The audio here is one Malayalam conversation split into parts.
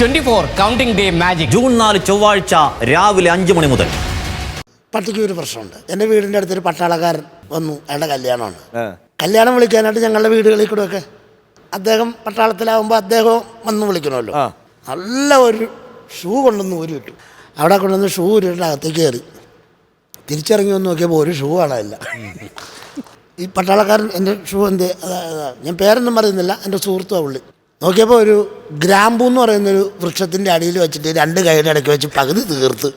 Twenty four counting day magic. June നാല് ചൊവ്വാഴ്ച രാവിലെ അഞ്ച് മണി മുതൽ. പട്ടിക്ക് ഒരു പ്രശ്നമുണ്ട്. എന്റെ വീടിന്റെ അടുത്തൊരു പട്ടാളക്കാരൻ വന്നു. അയാളുടെ കല്യാണമാണ്. കല്യാണം വിളിക്കാനായിട്ട് ഞങ്ങളുടെ വീടുകളിൽ കൂടെ ഒക്കെ അദ്ദേഹം പട്ടാളത്തിലാവുമ്പോൾ അദ്ദേഹം വന്ന് വിളിക്കണമല്ലോ. നല്ല ഒരു ഷൂ കൊണ്ടുവന്ന് ഊരി വിട്ടു അവിടെ കൊണ്ടുവന്ന് ഷൂ ഊരിട്ട് അകത്തേക്ക് കയറി. തിരിച്ചിറങ്ങി വന്ന് നോക്കിയപ്പോൾ ഒരു ഷൂ കാണാനില്ല. ഈ പട്ടാളക്കാരൻ എന്റെ ഷൂ എന്ത്. ഞാൻ പേരൊന്നും പറയുന്നില്ല. എന്റെ സുഹൃത്തുമാണ് പുള്ളി. നോക്കിയപ്പോൾ ഒരു ഗ്രാമ്പു എന്ന് പറയുന്നൊരു വൃക്ഷത്തിന്റെ അടിയിൽ വെച്ചിട്ട് രണ്ട് കൈയുടെ ഇടയ്ക്ക് വെച്ച് പകുതി തീർത്ത്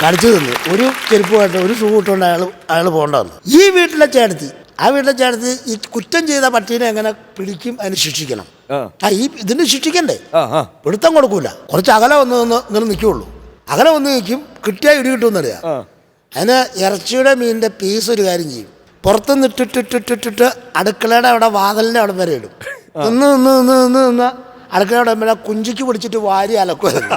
കളിച്ചു തന്നു. ഒരു ചെരുപ്പുമായിട്ട് ഒരു ഷൂ ഇട്ടുകൊണ്ട് അയാൾ അയാൾ പോകേണ്ട വന്നു. ഈ വീട്ടിലെ ചേട്ടത്തി ആ വീട്ടിലെ ചേട്ടത്തി ഈ കുറ്റം ചെയ്ത പട്ടീനെ എങ്ങനെ പിടിക്കും അതിന് ശിക്ഷിക്കണം? ആ. ഈ ഇതിന് ശിക്ഷിക്കണ്ടേ? പിടുത്തം കൊടുക്കൂല. കുറച്ച് അകലെ വന്ന് നിന്ന് ഇങ്ങനെ നിൽക്കുള്ളൂ അകലെ വന്ന് നിൽക്കും കിട്ടിയാൽ ഇടി കിട്ടുമെന്നറിയാം. അതിന് ഇറച്ചിയുടെ മീനിന്റെ പീസ് ഒരു കാര്യം ചെയ്യും. പുറത്തുനിന്ന് നിട്ടിട്ടിട്ടിട്ടിട്ട് അടുക്കളയുടെ അവിടെ വാതലിന്റെ അവിടെ വരെ ഇടും. നിന്ന് നിന്ന് നിന്ന് നിന്ന് നിന്ന്. കുഞ്ചിക്ക് പിടിച്ചിട്ട് വാരി അലക്കുമായിരുന്നു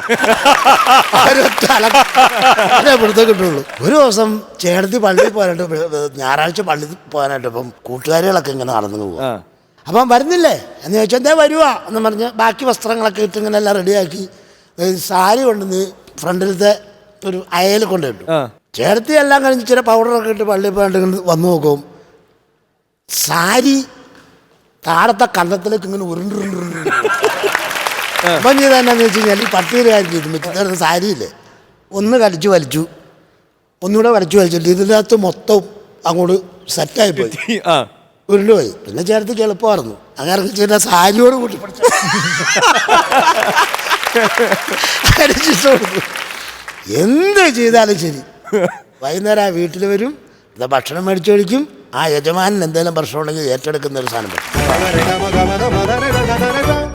പിടുത്തം കിട്ടുള്ളൂ. ഒരു ദിവസം ചേട്ടത്തി പള്ളിയിൽ പോകാനായിട്ട് ഞായറാഴ്ച പള്ളിയിൽ പോകാനായിട്ട് ഇപ്പം കൂട്ടുകാരികളൊക്കെ ഇങ്ങനെ നടന്നു പോകും അപ്പം വരുന്നില്ലേ? എന്ന് ചോദിച്ചാൽ എന്തേ വരുവാ. എന്ന് പറഞ്ഞ് ബാക്കി വസ്ത്രങ്ങളൊക്കെ ഇട്ട് ഇങ്ങനെ എല്ലാം റെഡിയാക്കി. സാരി കൊണ്ടുവന്ന് ഫ്രണ്ടിലത്തെ ഒരു അയൽ കൊണ്ടിട്ടു ചേർത്തി എല്ലാം കഴിഞ്ഞ് ചില പൗഡറൊക്കെ ഇട്ട് പള്ളിയിൽ പോയിട്ട് വന്നു നോക്കും. സാരി താഴത്തെ കണ്ടത്തിലേക്ക് ഇങ്ങനെ ഉരുണ്ടുരുണ്ടുരുണ്ട് അപ്പം ചെയ്ത എന്നാന്ന് വെച്ച് കഴിഞ്ഞാൽ ഈ പട്ടിയുടെ കാര്യം ചെയ്തു മുറ്റത്തേർന്ന സാരിയില്ലേ? ഒന്ന് കടിച്ചു വലിച്ചു. ഒന്നുകൂടെ വലിച്ചു വലിച്ചിട്ട് ഇതിനകത്ത് മൊത്തം അങ്ങോട്ട് സെറ്റായി പോയി. ഉരുണ്ടുപോയി പിന്നെ ചേർത്തേക്ക് എളുപ്പമായിരുന്നു. അങ്ങനെ ചെയ്ത സാരിയോട് കൂട്ടി. അരിച്ചിട്ട്. എന്ത് ചെയ്താലും ശരി. വൈകുന്നേരം ആ വീട്ടിൽ വരും. ഇത് ഭക്ഷണം മേടിച്ചു കഴിക്കും. ആ യജമാനൻ എന്തെങ്കിലും പ്രശ്നമുണ്ടെങ്കിൽ ഏറ്റെടുക്കുന്ന ഒരു സാധനം